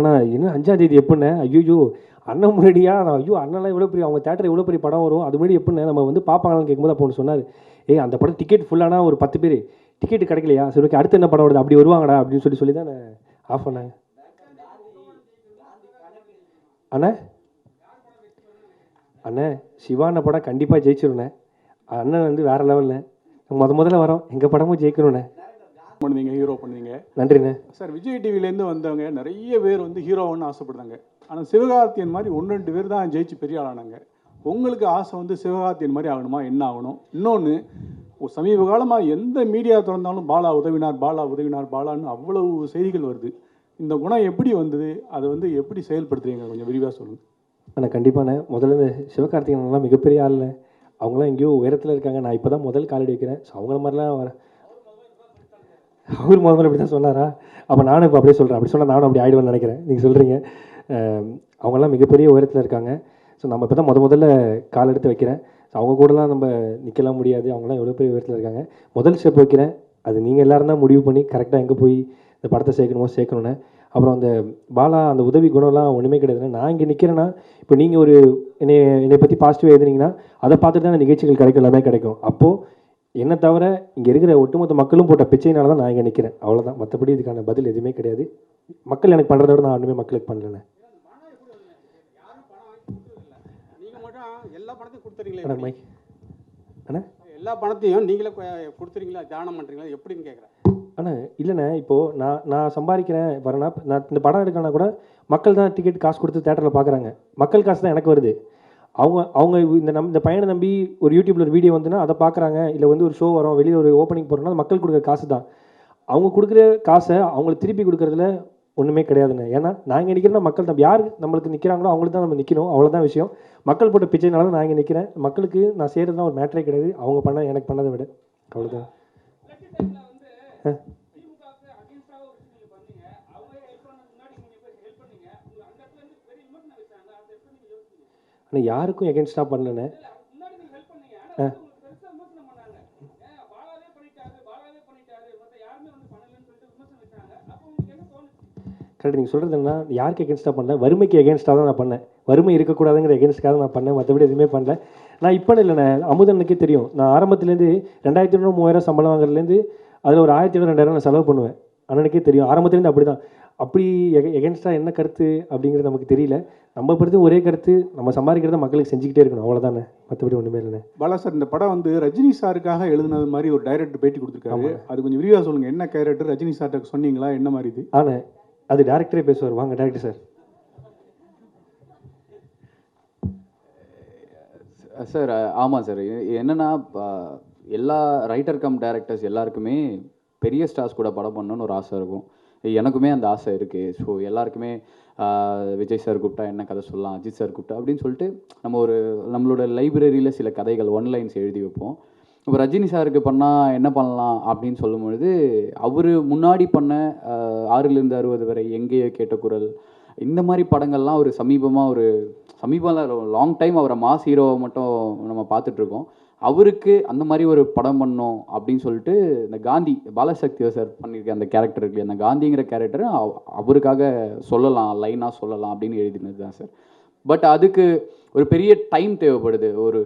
ஆனால் இன்னும் அஞ்சாம் தேதி எப்படின்னு ஐயோ அண்ணன் முன்னாடியா? நான் ஐயோ அண்ணன்லாம் எவ்வளோ பெரிய அவங்க தேட்டர் எவ்வளோ பெரிய படம் வரும்? அது முன்னாடி எப்படின்னு நம்ம வந்து பார்ப்பாங்களான்னு கேட்கும்போது அப்போ ஒன்று சொன்னார். ஏய் அந்த படம் டிக்கெட் ஃபுல்லானா ஒரு பத்து பேர். டிக்கெட் கிடைக்கலையா? சரி ஓகே அடுத்து என்ன படம் வருது? அப்படி வருவாங்கடா அப்படின்னு சொல்லி சொல்லி தான் நான் ஆஃப் பண்ணேன். அண்ணே அண்ணே சிவான படம் கண்டிப்பாக ஜெயிச்சிருண்ணே அண்ணன் வந்து வேறு லெவலில் முத முதல்ல வரோம். எங்கள் படமும் ஜெயிக்கணுண்ணே பண்ணுவீங்க ஹீரோ பண்ணி நன்றிண்ணே சார் விஜய் டிவிலேருந்து வந்தவங்க நிறைய பேர் வந்து ஹீரோன்னு ஆசைப்படுறாங்க. ஆனால் சிவகார்த்தியன் மாதிரி ஒன்று ரெண்டு பேர் தான் ஜெயிச்சு பெரிய ஆளானாங்க. உங்களுக்கு ஆசை வந்து சிவகார்த்தியன் மாதிரி ஆகணுமா? என்ன ஆகணும்? இன்னொன்று சமீப காலமாக எந்த மீடியா திறந்தாலும் பாலா உதவினார் பாலா உதவினார் பாலான்னு அவ்வளவு செய்திகள் வருது. இந்த குணம் எப்படி வந்தது? அதை வந்து எப்படி செயல்படுத்துறீங்க? கொஞ்சம் விரிவாக சொல்லுங்கள் அண்ணா கண்டிப்பாண்ணே முதல்ல இந்த சிவகார்த்திகேயன்லாம் மிகப்பெரிய ஆள்ண்ணே அவங்களாம் எங்கேயோ உயரத்தில் இருக்காங்க. நான் இப்போ தான் முதல் காலடி வைக்கிறேன். ஸோ அவங்கள மாதிரிலாம் வர அவர் முதல்ல இப்படி தான் சொன்னாரா? அப்போ நானும் இப்போ அப்படியே சொல்கிறேன் அப்படி சொன்னால் நானும் அப்படி ஆகிடுவேன்னு நினைக்கிறேன். நீங்கள் சொல்கிறீங்க அவங்கெல்லாம் மிகப்பெரிய உயரத்தில் இருக்காங்க. ஸோ நம்ம இப்போ தான் முத முதல்ல கால் எடுத்து வைக்கிறேன். ஸோ அவங்க கூடலாம் நம்ம நிற்கலாம் முடியாது. அவங்களாம் எவ்வளோ பெரிய உயரத்தில் இருக்காங்க. முதல் ஸ்டெப் வைக்கிறேன். அது நீங்கள் எல்லோரும் தான் முடிவு பண்ணி கரெக்டாக எங்கே போய் இந்த படத்தை சேர்க்கணுமோ சேர்க்கணுன்னு அப்புறம் அந்த பாலா அந்த உதவி குணம்லாம் ஒன்றுமே கிடையாதுண்ணே நான் இங்கே நிற்கிறேன்னா இப்போ நீங்கள் ஒரு என்னை என்னை பற்றி பாசிட்டிவாக எழுதுனீங்கன்னா அதை பார்த்துட்டு தான் நிகழ்ச்சிகள் கிடைக்கும் எல்லாமே கிடைக்கும். அப்போது என்னை தவிர இங்கே இருக்கிற ஒட்டுமொத்த மக்களும் போட்ட பிச்சையினால தான் நான் இங்கே நிற்கிறேன் அவ்வளோதான் மற்றபடி இதுக்கான பதில் எதுவுமே கிடையாது. மக்கள் எனக்கு பண்ணுறத விட நான் ஒன்றுமே மக்களுக்கு பண்ணலண்ணே. எல்லா பணத்தையும் கொடுத்துறீங்களே அண்ணா எல்லா பணத்தையும் நீங்களே கொடுத்துறீங்களா? தானம் பண்றீங்களா? எப்படின்னு கேட்குறேன் அண்ணா இல்லைண்ணே. இப்போது நான் நான் சம்பாதிக்கிறேன் வரேன்னா நான் இந்த படம் எடுக்கணும்னா கூட மக்கள் தான் டிக்கெட் காசு கொடுத்து தேட்டரில் பார்க்குறாங்க மக்கள் காசு தான் எனக்கு வருது. அவங்க அவங்க இந்த நம் இந்த பையனை நம்பி ஒரு யூடியூப்ல ஒரு வீடியோ வந்துன்னா அதை பார்க்குறாங்க. இல்லை வந்து ஒரு ஷோ வரும் வெளியில் ஒரு ஓப்பனிங் அது மக்கள் கொடுக்குற காசு தான் அவங்க கொடுக்குற காசை அவங்களுக்கு திருப்பி கொடுக்குறதுல ஒன்றுமே கிடையாதுண்ணே ஏன்னா நாங்கள் நிற்கிறோம்னா மக்கள் நம்ம யார் நம்மளுக்கு நிற்கிறாங்களோ அவங்களுக்கு தான் நம்ம நிற்கணும் அவ்வளோதான் விஷயம். மக்கள் போட்ட பிச்சைனால தான் நான் இங்கே நிற்கிறேன் மக்களுக்கு நான் செய்கிறதுலாம் ஒரு மேட்டரே கிடையாது. அவங்க பண்ண எனக்கு பண்ணதை விட. அவ்வளோதான் நான் யாருக்கும் எகென்ஸ்டாக பண்ணலண்ணே. ஆ. கரெக்ட் நீங்கள் சொல்கிறது என்ன யாருக்கு எகென்ஸ்டாக பண்ணல? வறுமைக்கு எகென்ஸ்டாக தான் நான் பண்ணேன். வறுமை இருக்கக்கூடாதுங்கிற எகென்ஸ்டாக நான் பண்ணேன். மற்றபடி எதுவுமே பண்ணல. நான் இப்போ இல்லைண்ணே. அமுதனுக்கே தெரியும். நான் ஆரம்பத்துலேருந்து ரெண்டாயிரத்தி ஐநூறு மூவாயிரம் சம்பளம் வாங்குறதுலேருந்து அதில் ஒரு ஆயிரத்தி ஐநூறு ரெண்டாயிரம் நான் செலவு பண்ணுவேன். அண்ணனுக்கே தெரியும். ஆரம்பத்துலேருந்து அப்படி தான் அப்படி எகென்ஸ்டாக என்ன கருத்து அப்படிங்கிறது நமக்கு தெரியல. நம்ம பொறுத்து ஒரே கருத்து நம்ம சம்பாதிக்கிறத மக்களுக்கு செஞ்சுக்கிட்டே இருக்கணும். அவ்வளோதானே மற்றபடி ஒன்றுமே இல்லைண்ணே. பாலா சார் இந்த படம் வந்து ரஜினி சாருக்காக எழுதுனது மாதிரி ஒரு டைரக்டர் பேட்டி கொடுத்துருக்காரு. அது கொஞ்சம் விரிவாக சொல்லுங்கள் என்ன கேரக்டர் ரஜினி சார்ட்ட சொன்னீங்களா? என்ன மாதிரி இது? ஆனால் அது டேரக்டரே பேசுவார். வாங்க டேரக்டர் சார். சார் ஆமாம் சார். என்னென்னா எல்லா ரைட்டர் கம் டேரக்டர்ஸ் எல்லாருக்குமே பெரிய ஸ்டார்ஸ் கூட படம் பண்ணணும்னு ஒரு ஆசை இருக்கும். எனக்குமே அந்த ஆசை இருக்குது ஸோ எல்லாருக்குமே விஜய் சார் கூப்பிட்டா என்ன கதை சொல்லலாம் அஜித் சார் கூப்பிட்டா அப்படின்னு சொல்லிட்டு நம்ம ஒரு நம்மளோட லைப்ரரியில் சில கதைகள் ஒன் லைன்ஸ் எழுதி வைப்போம். இப்போ ரஜினி சாருக்கு பண்ணால் என்ன பண்ணலாம் அப்படின்னு சொல்லும்பொழுது அவர் முன்னாடி பண்ண ஆஹ், ஆறிலிருந்து அறுபது வரை எங்கேயோ கேட்ட குரல் இந்த மாதிரி படங்கள்லாம் ஒரு சமீபமாக ஒரு சமீபம் லாங் டைம் அவரை மாஸ் ஹீரோவை மட்டும் நம்ம பார்த்துட்ருக்கோம் அவருக்கு அந்த மாதிரி ஒரு படம் பண்ணோம் அப்படின்னு சொல்லிட்டு இந்த காந்தி பாலசக்தி சார் பண்ணியிருக்க அந்த கேரக்டர் இருக்கு அந்த காந்திங்கிற கேரக்டர் அவருக்காக சொல்லலாம் லைனாக சொல்லலாம் அப்படின்னு எழுதினது தான் சார் பட் அதுக்கு ஒரு பெரிய டைம் தேவைப்படுது. ஒரு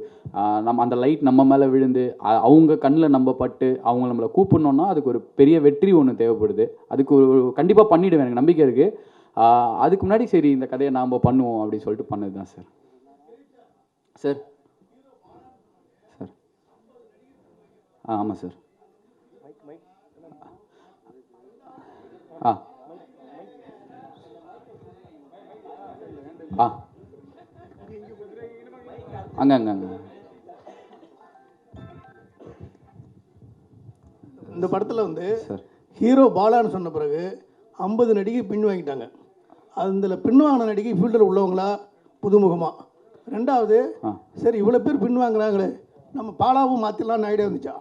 நம்ம அந்த லைட் நம்ம மேலே விழுந்து அவங்க கண்ணில் நம்ம பட்டு அவங்க நம்மளை கூப்பிடணுன்னா அதுக்கு ஒரு பெரிய வெற்றி ஒன்று தேவைப்படுது. அதுக்கு ஒரு கண்டிப்பாக பண்ணிவிடுவேன் எனக்கு நம்பிக்கை இருக்குது அதுக்கு முன்னாடி சரி இந்த கதையை நாம் பண்ணுவோம் அப்படின்னு சொல்லிட்டு பண்ணது தான் சார் சார் ஆ ஆமாம் சார் ஆ. ஆ. அங்கே அங்கே அங்கே. இந்த படத்தில் வந்து சார் ஹீரோ பாலான்னு சொன்ன பிறகு ஐம்பது நடிகை பின் வாங்கிட்டாங்க. அதில் பின் வாங்கின நடிகை ஃபீல்டில் உள்ளவங்களா புதுமுகமா. ரெண்டாவது சரி இவ்வளோ பேர் பின் வாங்குறாங்களே நம்ம பாலாவும் மாற்றிடலாம்னு ஐடியா வந்துச்சா?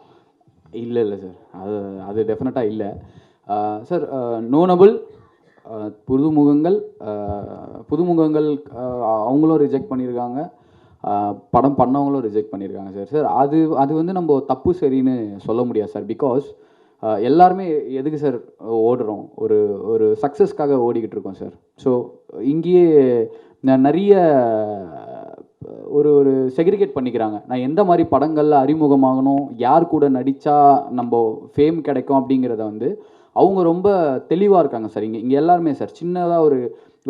இல்லை இல்லை சார் அது அது டெஃபினட்டாக இல்லை. சார் நோனபிள் புதுமுகங்கள் புதுமுகங்கள் அவங்களும் ரிஜெக்ட் பண்ணியிருக்காங்க படம் பண்ணவங்களும் ரிஜெக்ட் பண்ணியிருக்காங்க சார் சார் அது அது வந்து நம்ம தப்பு சரின்னு சொல்ல முடியாது சார் பிகாஸ் எல்லாருமே எதுக்கு சார் ஓடுறோம்? ஒரு ஒரு சக்ஸஸ்க்காக ஓடிக்கிட்டு இருக்கோம் சார் ஸோ இங்கேயே நிறைய ஒரு ஒரு செக்ரிகேட் பண்ணிக்கிறாங்க. நான் எந்த மாதிரி படங்களில் அறிமுகமாகணும் யார் கூட நடித்தா நம்ம ஃபேம் கிடைக்கும் அப்படிங்கிறத வந்து அவங்க ரொம்ப தெளிவாக இருக்காங்க சார். இங்கே இங்கே எல்லாருமே சார். சின்னதாக ஒரு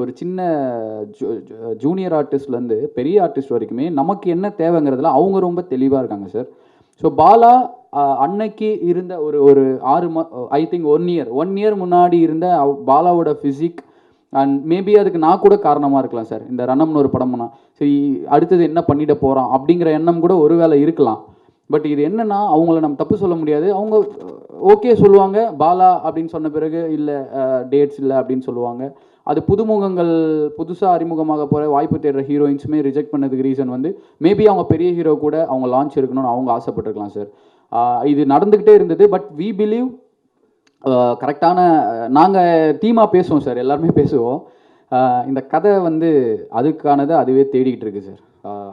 ஒரு சின்ன ஜூனியர் ஆர்டிஸ்ட்லேருந்து பெரிய ஆர்டிஸ்ட் வரைக்குமே நமக்கு என்ன தேவைங்கிறதுல அவங்க ரொம்ப தெளிவாக இருக்காங்க சார். ஸோ பாலா அன்னைக்கு இருந்த ஒரு ஒரு ஆறு ம I think one year. One year முன்னாடி இருந்த பாலாவோட ஃபிசிக் அண்ட் மேபி அதுக்கு நான் கூட காரணமாக இருக்கலாம் சார் இந்த ரணம்னு ஒரு படம்னா சரி அடுத்தது என்ன பண்ணிட போகிறான் அப்படிங்கிற எண்ணம் கூட ஒருவேளை இருக்கலாம். பட் இது என்னென்னா அவங்கள நம்ம தப்பு சொல்ல முடியாது. அவங்க ஓகே சொல்லுவாங்க. பாலா அப்படின்னு சொன்ன பிறகு இல்லை டேட்ஸ் இல்லை அப்படின்னு சொல்லுவாங்க. அது புதுமுகங்கள் புதுசாக அறிமுகமாக போகிற வாய்ப்பு தேடுற ஹீரோயின்ஸுமே ரிஜெக்ட் பண்ணதுக்கு ரீசன் வந்து மேபி அவங்க பெரிய ஹீரோ கூட அவங்க லான்ச் இருக்கணும்னு அவங்க ஆசைப்பட்டிருக்கலாம் சார் இது நடந்துக்கிட்டே இருந்தது. பட் வி பிலீவ் கரெக்டான நாங்கள் டீமாக பேசுவோம் சார் எல்லாருமே பேசுவோம். இந்த கதை வந்து அதுக்கானதை அதுவே தேடிக்கிட்டு இருக்கு சார்.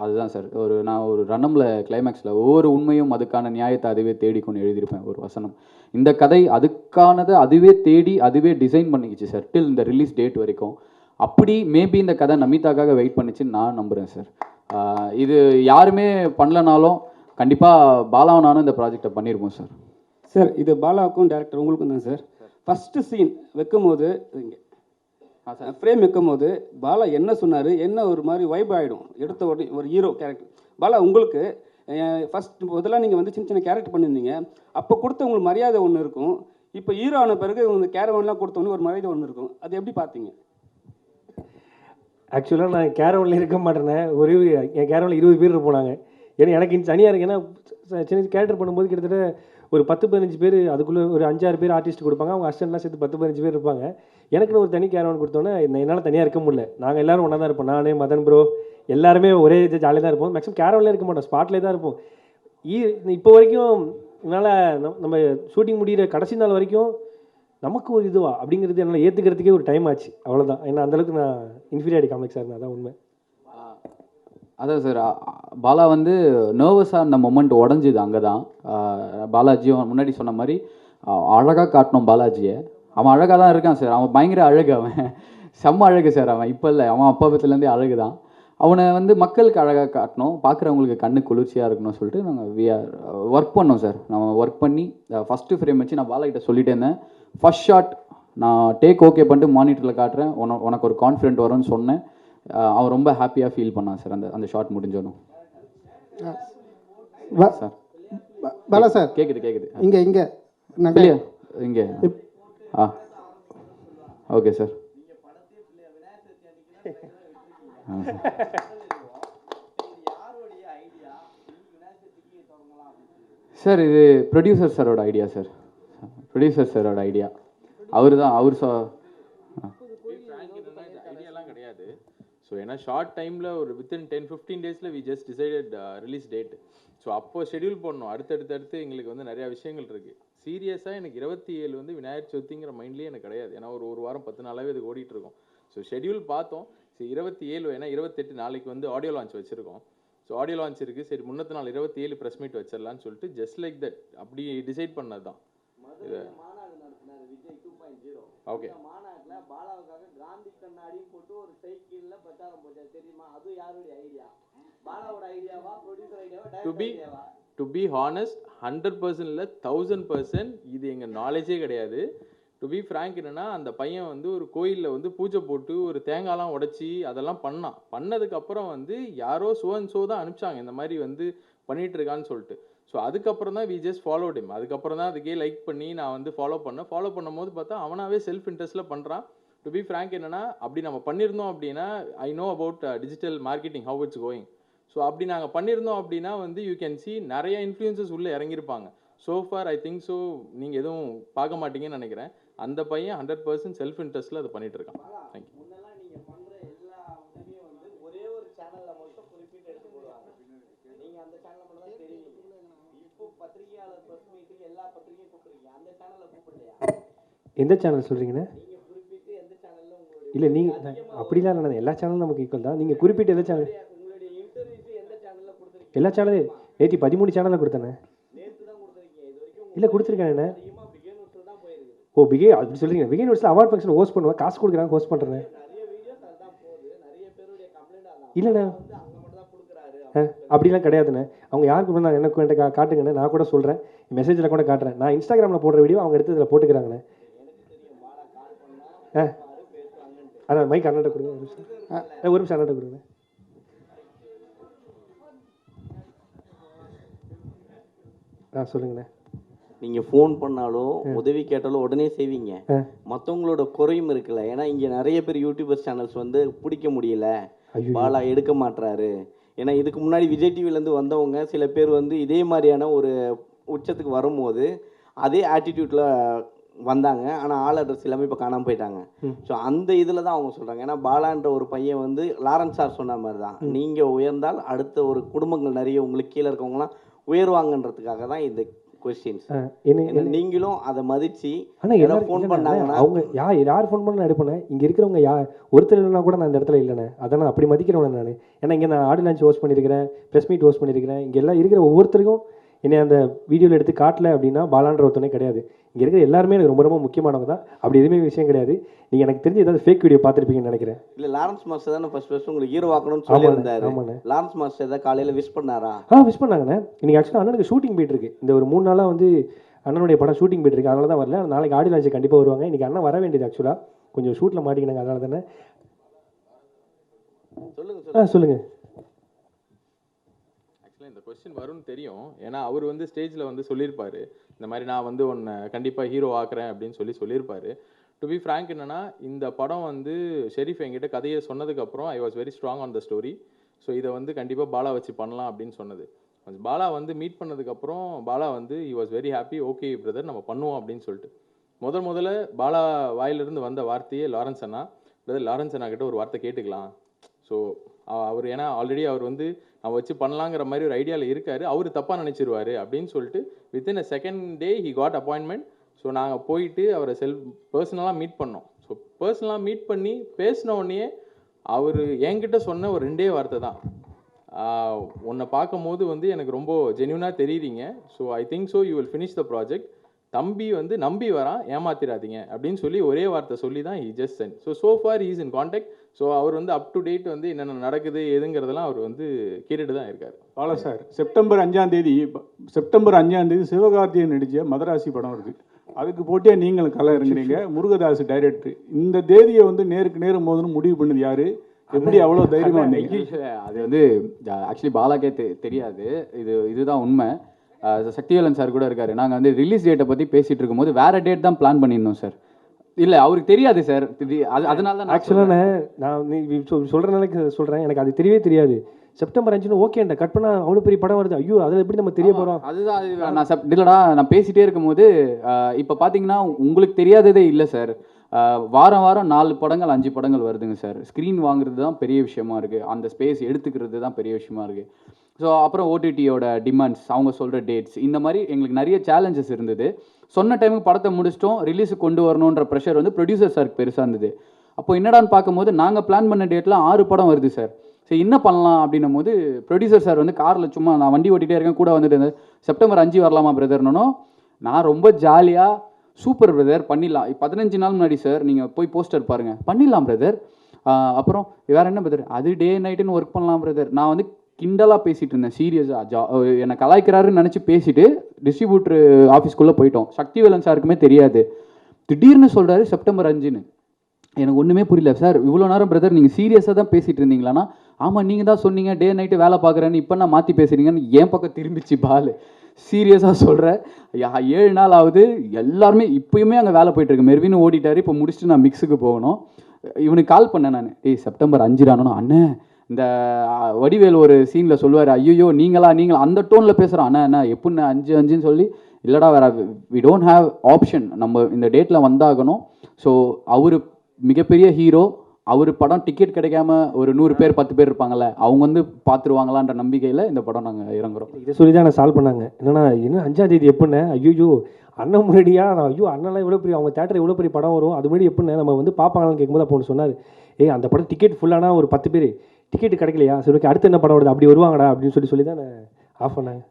அதுதான் சார். ஒரு நான் ஒரு ரன்னமில் கிளைமேக்ஸில் ஒவ்வொரு உண்மையும் அதுக்கான நியாயத்தை அதுவே தேடிக்கொண்டு எழுதியிருப்பேன் ஒரு வசனம். இந்த கதை அதுக்கானதை அதுவே தேடி அதுவே டிசைன் பண்ணிக்கிச்சு சார் டில் இந்த ரிலீஸ் டேட் வரைக்கும். அப்படி மேபி இந்த கதை நமிதாக்காக வெயிட் பண்ணிச்சுன்னு நான் நம்புகிறேன் சார். இது யாருமே பண்ணலனாலும் கண்டிப்பாக பாலாவும் நானும் இந்த ப்ராஜெக்டை பண்ணியிருப்போம் சார். சார் இது பாலாவுக்கும் டேரக்டர் உங்களுக்கும் தான் சார். ஃபஸ்ட்டு சீன் வைக்கும்போது இங்கே. ஃப்ரேம் வைக்கும்போது பாலா என்ன சொன்னார்? என்ன ஒரு மாதிரி வைப் ஆகிடும் எடுத்த உடனே ஒரு ஹீரோ கேரக்டர் பாலா உங்களுக்கு ஃபஸ்ட் முதல்ல நீங்கள் வந்து சின்ன சின்ன கேரக்டர் பண்ணியிருந்தீங்க. அப்போ கொடுத்த உங்களுக்கு மரியாதை ஒன்று இருக்கும். இப்போ ஹீரோ ஆன பிறகு உங்களுக்கு கேரவன்லாம் கொடுத்த உடனே ஒரு மரியாதை ஒன்று இருக்கும். அது எப்படி பார்த்தீங்க ஆக்சுவலாக நான் கேரவனில் இருக்க மாட்டேனே. ஒரு என் கேரவனில் இருபது பேர் இருப்போம் நாங்கள் ஏன்னா எனக்கு தனியாக இருக்கு ஏன்னா ச- சின்ன கேரக்டர் பண்ணும்போது கிட்டத்தட்ட ஒரு பத்து பதினஞ்சு பேர் அதுக்குள்ளே ஒரு அஞ்சாறு பேர் ஆர்டிஸ்ட் கொடுப்பாங்க. அவங்க அசிஸ்டன்ட்லாம் சேர்த்து பத்து பதினஞ்சு பேர் இருப்பாங்க. எனக்குன்னு ஒரு தனி கேரவன் கொடுத்தோன்னே என்னால் தனியாக இருக்க முடியல. நாங்கள் எல்லோரும் ஒன்றா தான் இருப்போம். நான் மதன் ப்ரோ எல்லாருமே ஒரே ஜாலியாக தான் இருப்போம். மேக்ஸிமம் கேரவனில் இருக்க மாட்டோம். ஸ்பாட்லேயே தான் இருப்போம். ஈ இப்போ வரைக்கும் என்னால் நம்ம ஷூட்டிங் முடிகிற கடைசி நாள் வரைக்கும் நமக்கு ஒரு இதுவா? அப்படிங்கிறது என்னால் ஏற்றுக்கிறதுக்கே ஒரு டைம் ஆச்சு. அவ்வளோதான் ஏன்னா அந்தளவுக்கு நான் இன்ஃபீரியாரிட்டி காம்ப்ளெக்ஸாக இருந்தேன் அதான் உண்மை. அதான் சார் பாலா வந்து நர்வஸாக அந்த மொமெண்ட் உடஞ்சிது அங்கே தான் பாலாஜியும் முன்னாடி சொன்ன மாதிரி அழகாக காட்டினோம் பாலாஜியை. அவன் அழகாக தான் இருக்கான் சார். அவன் பயங்கர அழகு அவன். செம்ம அழகு சார் அவன். இப்போ இல்லை அவன் அப்பாபத்துலேருந்தே அழகு தான் அவனை வந்து மக்களுக்கு அழகாக காட்டணும் பார்க்குறவங்களுக்கு கண்ணு குளிர்ச்சியாக இருக்கணும்னு சொல்லிட்டு நாங்கள் வி ஆர் ஒர்க் பண்ணோம் சார். நம்ம ஒர்க் பண்ணி ஃபஸ்ட்டு ஃப்ரேம் வச்சு நான் பாலாகிட்ட சொல்லிட்டே இருந்தேன். ஃபஸ்ட் ஷாட் நான் டேக் ஓகே பண்ணிட்டு மானிட்டரில் காட்டுறேன். உன உனக்கு ஒரு கான்ஃபிடென்ட் வரும்னு சொன்னேன். அவன் ரொம்ப ஹாப்பியாக ஃபீல் பண்ணான் சார் அந்த அந்த ஷாட் முடிஞ்சோனும் சார் பாலா சார் கேட்குது கேட்குது இங்கே இங்கே. நாங்கள் இங்கே. ஆ. ஓகே சார் சார் இது ப்ரொடியூசர் சாரோட ஐடியா சார் ப்ரொடியூசர் சாரோட ஐடியா அவர் தான் அவர் சொ ஐடியாலாம் கிடையாது ஸோ ஏன்னா ஷார்ட் டைமில் ஒரு வித்தின் டென் ஃபிஃப்டீன் டேஸில் we just decided release date so அப்போ ஷெட்யூல் பண்ணோம் அடுத்தடுத்து அடுத்து எங்களுக்கு வந்து நிறையா விஷயங்கள் இருக்குது சீரியஸாக எனக்கு இருபத்தி ஏழு வந்து விநாயகர் சதுர்த்திங்கிற மைண்ட்லேயே எனக்கு கிடையாது. ஏன்னா ஒரு ஒரு வாரம் பத்து நாளாகவே இதுக்கு ஓடிட்டு இருக்கோம். ஸோ ஷெட்யூல் பார்த்தோம். சரி இருபத்தி ஏழு ஏன்னா இருபத்தெட்டு நாளைக்கு வந்து ஆடியோ லான்ச் வச்சுருக்கோம். ஸோ ஆடியோ லான்ச் இருக்குது சரி முன்னத்து நாள் இருபத்தி ஏழு ப்ரெஸ் மீட் வச்சிடலான்னு சொல்லிட்டு ஜஸ்ட் லைக் தட் அப்படி டிசைட் பண்ணது தான் இது ஓகே காந்தி கண்ணாடி போட்டு ஒரு சைக்கிள்ல பிரச்சாரம் போட்டார் தெரியுமா? அது யாருடைய ஐடியா பாலாவோட ஐடியாவா ப்ரொடியூசர் ஐடியாவா to be to be honest hundred percent இல்லை தௌசண்ட் பர்சன்ட் இது எங்கள் நாலேஜே கிடையாது. டு பி ஃப்ரேங்க் என்னன்னா அந்த பையன் வந்து ஒரு கோயிலில் வந்து பூஜை போட்டு ஒரு தேங்காய்லாம் உடைச்சி அதெல்லாம் பண்ணான். பண்ணதுக்கப்புறம் வந்து யாரோ சோ அண்ட் சோ தான் அனுப்பிச்சாங்க. இந்த மாதிரி வந்து பண்ணிட்டு இருக்கான்னு சொல்லிட்டு. ஸோ அதுக்கப்புறம் தான் வி ஜஸ்ட் ஃபாலோ டிம் அதுக்கப்புறம் தான் அதுக்கே லைக் பண்ணி நான் வந்து ஃபாலோ பண்ணேன். ஃபாலோ பண்ணும்போது பார்த்தா அவனாவே செல்ஃப் இன்ட்ரெஸ்ட்டில் பண்ணுறான் டு பி ஃப்ரேங்க் என்னன்னா அப்படி நம்ம பண்ணியிருந்தோம் அப்படின்னா I know about digital marketing how it's going so அப்படி நாங்கள் பண்ணியிருந்தோம் அப்படின்னா வந்து யூ கேன் see நிறைய இன்ஃப்ளூயன்சஸ் உள்ளே இறங்கியிருப்பாங்க. So for I think so நீங்கள் எதுவும் பார்க்க மாட்டீங்கன்னு நினைக்கிறேன். அந்த பையன் ஹண்ட்ரட் பர்சன்ட் செல்ஃப் இன்ட்ரெஸ்ட்டில் அதை பண்ணிட்டு இருக்கான். தேங்க்யூ முன்னெல்லாம் நீங்க பண்ற எல்லா உதவியும் வந்து ஒரே ஒரு சேனல்ல மட்டும் குறிப்பிட்டு எடுத்து போடுவாங்க. நீங்க அந்த சேனல்ல மட்டும் தான் தெரியுங்க இப்போ பத்திரிகையாளர் பிரஸ் மீட்டுக்கு எல்லா பத்திரிகையும் கூப்பிடுறீங்க. அந்த சேனல்ல கூப்பிடலையா? எந்த சேனல் சொல்கிறீங்கண்ணே நீங்க குறிப்பிட்டு எந்த சேனல்ல உங்களுடைய இல்லை நீங்கள் அப்படிலாம் இல்லை எல்லா சேனலும் நமக்கு ஈக்குவல் தான். நீங்கள் குறிப்பிட்ட எல்லா சேனல் எல்லா சேனலும் நேற்று பதிமூணு சேனலில் கொடுத்தேண்ணே இல்லை கொடுத்துருக்கேன் ஓ பிகே அப்படி சொல்கிறீங்க பிகே நோட்ஸில் அவார்ட் ஃபங்க்ஷன் ஹோஸ்ட் பண்ணுவேன் காசு கொடுக்குறாங்க ஹோஸ்ட் பண்ணுறேன் இல்லைண்ணா. அப்படிலாம் கிடையாதுண்ணே. அவங்க யாருக்கு நான் எனக்கு என்கிட்ட காட்டுங்கண்ணே. நான் கூட சொல்கிறேன் மெசேஜில் கூட காட்டுறேன். நான் இன்ஸ்டாகிராமில் போடுற வீடியோ அவங்க எடுத்து இதில் போட்டுக்கிறாங்கண்ணே. ஆ. அதான் மைக் அண்ணன்ட்ட கொடுங்க ஒரு நிமிஷம். ஆ, ஒரு நிமிஷம் அண்ணன்ட்ட கொடுங்க. ஆ சொல்லுங்கண்ணே. நீங்க ஃபோன் பண்ணாலும் உதவி கேட்டாலும் உடனே செய்வீங்க. ஆ. மத்தவங்களோட குறையும் இருக்குல்ல. ஏன்னா இங்க நிறைய பேர் யூடியூபர் சேனல்ஸ் வந்து பிடிக்க முடியல. பாலா எடுக்க மாட்றாரு. ஏன்னா இதுக்கு முன்னாடி விஜய் டிவில இருந்து வந்தவங்க சில பேர் வந்து இதே மாதிரியான ஒரு உச்சத்துக்கு வரும்போது அதே ஆட்டிடியூட்ல வந்தாங்க. ஆனா ஆள் அட்ரஸ் எல்லாமே இப்போ காணாம போயிட்டாங்க. ஸோ அந்த இதில் தான் அவங்க சொல்றாங்க. ஏன்னா பாலான்ற ஒரு பையன் வந்து லாரன்ஸ் சார் சொன்ன மாதிரி தான். நீங்க உயர்ந்தால் அடுத்த ஒரு குடும்பங்கள் நிறைய உங்களுக்கு கீழே இருக்கவங்களாம் உயர்வாங்கன்றதுக்காக தான் இந்த கொஸ்டின்ஸ் நீங்களும் அதை மதிச்சு ஆனால் இல்லைண்ணே, பண்ணாங்கன்னா- அவங்க யார் யார் ஃபோன் பண்ண எடுப்பேன் இங்கே இருக்கிறவங்க யா ஒருத்தர் இல்லைனா கூட நான் இந்த இடத்துல இல்லைண்ணே. அதான் நான் அப்படி மதிக்கிறவன் நான். ஏன்னா இங்கே நான் ஆடியோ லான்ச் ஹோஸ்ட் பண்ணியிருக்கிறேன். ப்ரெஸ் மீட் ஹோஸ்ட் பண்ணியிருக்கிறேன். இங்கே எல்லாம் இருக்கிற ஒவ்வொருத்தருக்கும் என்னை அந்த வீடியோவில் எடுத்து காட்டல அப்படின்னா பாலான்ற ஒருத்தனே கிடையாது. இங்கே இருக்கிற எல்லாருமே எனக்கு ரொம்ப ரொம்ப முக்கியமானவங்க தான். அப்படி எதுவுமே விஷயம் கிடையாது. நீங்கள் எனக்கு தெரிஞ்சு ஏதாவது ஃபேக் வீடியோ பார்த்துருப்பீங்கன்னு நினைக்கிறேன். இல்ல லாரன்ஸ் மாஸ்டர் தானே ஃபர்ஸ்ட் ஃபர்ஸ்ட் உங்களுக்கு ஹீரோ ஆக்கணும்னு சொல்லியிருந்தாரு. ஆமாண்ணே. லாரன்ஸ் மாஸ்டர் ஏதாவது காலையில விஷ் பண்ணாரா? ஆ விஷ் பண்ணாங்கண்ணே. இன்னைக்கு ஆக்சுவலாக அண்ணனுக்கு ஷூட்டிங் போயிட்டு இருக்கு. இந்த ஒரு மூணு நாளாக வந்து அண்ணனுடைய படம் ஷூட்டிங் போயிட்டு இருக்கு. அதனால தான் வரல நாளைக்கு ஆடியோ லான்ச் கண்டிப்பாக வருவாங்க. இன்னைக்கு அண்ணன் வர வேண்டியது ஆக்சுவலாக கொஞ்சம் ஷூட்டில் மாட்டிக்கினாங்க. அதனால தானே சொல்லுங்க ஆ சொல்லுங்க. சொல்லுங்கள் ஆக்சுவலாக இந்த கொஸ்டின் வரும்னு தெரியும். ஏன்னா அவர் வந்து ஸ்டேஜில் வந்து சொல்லியிருப்பாரு. இந்த மாதிரி நான் வந்து உன்னை கண்டிப்பாக ஹீரோ ஆக்குறேன் அப்படின்னு சொல்லி சொல்லியிருப்பாரு. டு பி ஃப்ராங்க் என்னென்னா இந்த படம் வந்து ஷெரீஃப் என்கிட்ட கதையை சொன்னதுக்கப்புறம் I was very strong on the story so இதை வந்து கண்டிப்பாக பாலா வச்சு பண்ணலாம் அப்படின்னு சொன்னது. பாலா வந்து மீட் பண்ணதுக்கப்புறம் பாலா வந்து he was very happy okay brother நம்ம பண்ணுவோம் அப்படின்னு சொல்லிட்டு. முதல் முதல்ல பாலா வாயிலிருந்து வந்த வார்த்தையே லாரன்ஸ் அண்ணா. பிரதர் லாரன்ஸ் அண்ணா கிட்ட ஒரு வார்த்தை கேட்டுக்கலாம். ஸோ அவர் ஏன்னா ஆல்ரெடி அவர் வந்து நான் வச்சு பண்ணலாங்கிற மாதிரி ஒரு ஐடியாவில் இருக்கார். அவர் தப்பாக நினச்சிருவாரு அப்படின்னு சொல்லிட்டு within a second day he got appointment so நாங்கள் போயிட்டு அவரை செல்ஃப் பர்சனலாக மீட் பண்ணோம். ஸோ பர்சனலாக மீட் பண்ணி பேசின உடனே அவர் என்கிட்ட சொன்ன ஒரு ரெண்டே வார்த்தை தான். உன்னை உன்னை பார்க்கும்போது வந்து எனக்கு ரொம்ப ஜென்யூனாக தெரியுறீங்க. So I think so you will finish the project தம்பி வந்து நம்பி வரான் ஏமாத்திராதீங்க அப்படின்னு சொல்லி ஒரே வார்த்தை சொல்லி தான் he just sent so far he is in contact. So அவர் வந்து அப் டு டேட் வந்து என்னென்ன நடக்குது எதுங்கிறதெல்லாம் அவர் வந்து கேட்டுட்டு தான் இருக்கார். பாலா சார் செப்டம்பர் அஞ்சாம் தேதி செப்டம்பர் அஞ்சாம் தேதி சிவகார்த்திகேயன் நடிச்ச மதராசி படம் இருக்கு அதுக்கு போட்டியா நீங்களும் கலை இறங்குறீங்க முருகதாஸ் டைரக்டர் இந்த தேதியை வந்து நேருக்கு நேர் மோதணும் முடிவு பண்ணது யாரு? எப்படி அவ்வளோ தைரியமா வந்தீங்க? அது வந்து ஆக்சுவலி பாலாக்கே தெரியாது. இது இதுதான் உண்மை. சக்திவேலன் சார் கூட இருக்காரு. நாங்கள் வந்து ரிலீஸ் டேட்டை பற்றி பேசிட்டு இருக்கும்போது வேற டேட் தான் பிளான் பண்ணியிருந்தோம் சார். இல்லை அவருக்கு தெரியாது சார். அது அதனால தான் ஆக்சுவலாக நான் நீ சொல் சொல்கிற நாளைக்கு சொல்கிறேன் எனக்கு அது தெரியவே தெரியாது. செப்டம்பர் அஞ்சுன்னு ஓகேண்ட கட் பண்ணா அவ்வளோ பெரிய படம் வருது. ஐயோ அதில் எப்படி நம்ம தெரிய போகிறோம் அதுதான் அது நான் சப் இல்லைடா நான் பேசிட்டே இருக்கும்போது இப்போ பார்த்தீங்கன்னா உங்களுக்கு தெரியாததே இல்லை சார். வாரம் வாரம் நாலு படங்கள் அஞ்சு படங்கள் வருதுங்க சார். ஸ்க்ரீன் வாங்குறது தான் பெரிய விஷயமா இருக்குது அந்த ஸ்பேஸ் எடுத்துக்கிறது தான் பெரிய விஷயமா இருக்குது ஸோ அப்புறம் ஓடிடியோட டிமாண்ட்ஸ் அவங்க சொல்கிற டேட்ஸ் இந்த மாதிரி எங்களுக்கு நிறைய சேலஞ்சஸ் இருந்தது. சொன்ன டைமுக்கு படத்தை முடிச்சிட்டோம் ரிலீஸுக்கு கொண்டு வரணுன்ற ப்ரெஷர் வந்து ப்ரொடியூசர் சாருக்கு பெருசாக இருந்தது. அப்போ என்னடான்னு பார்க்கும்போது நாங்கள் பிளான் பண்ண டேட்டில் ஆறு படம் வருது சார் சரி என்ன பண்ணலாம் அப்படின்னும் போது ப்ரொடியூசர் சார் வந்து காரில் சும்மா நான் வண்டி ஓட்டிகிட்டே இருக்கேன் கூட வந்துட்டு இருந்தேன் செப்டம்பர் அஞ்சு வரலாமா பிரதர்னோ நான் ரொம்ப ஜாலியாக சூப்பர் பிரதர் பண்ணிடலாம். பதினஞ்சு நாள் முன்னாடி சார் நீங்கள் போய் போஸ்டர் பாருங்கள் பண்ணிடலாம் பிரதர் அப்புறம் வேறு என்ன பிரதர் அது டே நைட்டுன்னு ஒர்க் பண்ணலாம் பிரதர் நான் வந்து கிண்டலாக பேசிகிட்டு இருந்தேன். சீரியஸாக ஜா என்னை கலாய்க்கிறாருன்னு நினச்சி பேசிட்டு டிஸ்ட்ரிபியூட்டர் ஆஃபீஸ்க்குள்ளே போயிட்டோம். சக்திவேலன் சாருக்குமே தெரியாது. திடீர்னு சொல்கிறாரு செப்டம்பர் அஞ்சுன்னு. எனக்கு ஒன்றுமே புரியல சார் இவ்வளோ நேரம் பிரதர் நீங்கள் சீரியஸாக தான் பேசிகிட்டு இருந்தீங்களான்னா? ஆமாம் நீங்கள் தான் சொன்னீங்க டே நைட்டு வேலை பார்க்குறேன்னு இப்போ நான் மாற்றி பேசுகிறீங்கன்னு என் பக்கம் திரும்பிச்சு பால். சீரியஸாக சொல்கிறேன் ஏழு நாள் ஆகுது எல்லாருமே இப்பயுமே அங்கே வேலை போயிட்டுருக்கு மெர்வின்னு ஓடிட்டார் இப்போ முடிச்சுட்டு நான் மிக்ஸுக்கு போகணும். இவனுக்கு கால் பண்ணேன் நான். டேய் செப்டம்பர் அஞ்சு தானோ அண்ணே இந்த வடிவேல் ஒரு சீனில் சொல்லுவார் ஐயோ நீங்களா நீங்களா? அந்த டோனில் பேசுகிறான் அண்ணா அண்ணா எப்படிண்ணே அஞ்சு அஞ்சுன்னு சொல்லி இல்லைடா வேற வி டோன்ட் ஹாவ் ஆப்ஷன் நம்ம இந்த டேட்டில் வந்தாகணும். ஸோ அவர் மிகப்பெரிய ஹீரோ அவர் படம் டிக்கெட் கிடைக்காம ஒரு நூறு பேர் பத்து பேர் இருப்பாங்கல்ல அவங்க வந்து பார்த்துருவாங்களான்ற நம்பிக்கையில் இந்த படம் நாங்கள் இறங்குறோம். இதை சொல்லி தான் நான் சால்வ் பண்ணாங்க. என்னன்னா என்ன அஞ்சாம் தேதி எப்படின்னு ஐயோ அண்ணன் முன்னாடியா? நான் ஐயோ அண்ணன்லாம் இவ்வளோ பெரிய அவங்க தேட்டர் இவ்வளோ பெரிய படம் வரும். அது முன்னாடி எப்படின்னு நம்ம வந்து பார்ப்பாங்களான்னு கேட்கும்போது அப்போ ஒன்று சொன்னார். ஏய் அந்த படம் டிக்கெட் ஃபுல்லானா ஒரு பத்து பேர். டிக்கெட் கிடைக்கலையா? சரி ஓகே அடுத்து என்ன படம் வருது? அப்படி வருவாங்கடா அப்படின்னு சொல்லி சொல்லி தான் ஆஃப் பண்ணாங்க.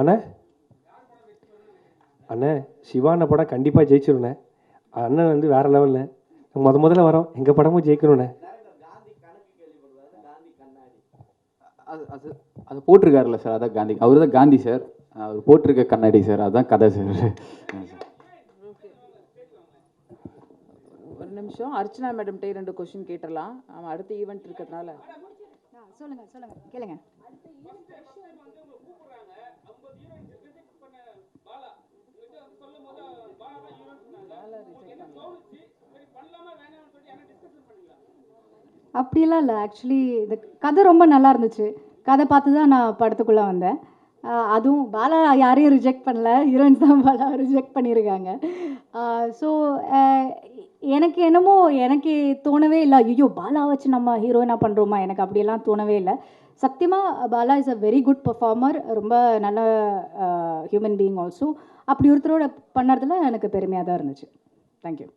அண்ணா? அண்ணே சிவான படம் கண்டிப்பாக ஜெயிச்சிருண்ணே அண்ணன் வந்து வேறு லெவலில் முத முதல்ல வரோம். எங்கள் படமும் ஜெயிக்கணுண்ணே அது அது அது போட்டிருக்காருல்ல சார் அதான் காந்தி. அவர் தான் காந்தி சார். அவர் போட்டிருக்க கண்ணாடி சார். அதான் கதை சார் ஒரு நிமிஷம். அர்ச்சனா மேடம்கிட்ட ரெண்டு கொஸ்டின் கேட்டுடலாம். அவன் அடுத்த ஈவெண்ட் இருக்கிறதுனால. சொல்லுங்க சொல்லுங்க. கேளுங்க. அப்படியெல்லாம் இல்லை. ஆக்சுவலி இந்த கதை ரொம்ப நல்லா இருந்துச்சு. கதை பார்த்து தான் நான் படத்துக்குள்ளே வந்தேன். அதுவும் பாலா யாரையும் ரிஜெக்ட் பண்ணல. ஹீரோயின்ஸ் தான் பாலா ரிஜெக்ட் பண்ணியிருக்காங்க. ஸோ எனக்கு என்னமோ எனக்கு தோணவே இல்லை. ஐயோ பாலா வச்சு நம்ம ஹீரோயினாக பண்ணுறோமா எனக்கு அப்படியெல்லாம் தோணவே இல்லை. சத்தியமாக Bala is a very good performer ரொம்ப நல்ல ஹியூமன் பீயிங் ஆல்சோ அப்படி ஒருத்தரோட பண்ணுறதுல எனக்கு பெருமையாக தான் இருந்துச்சு. தேங்க்யூ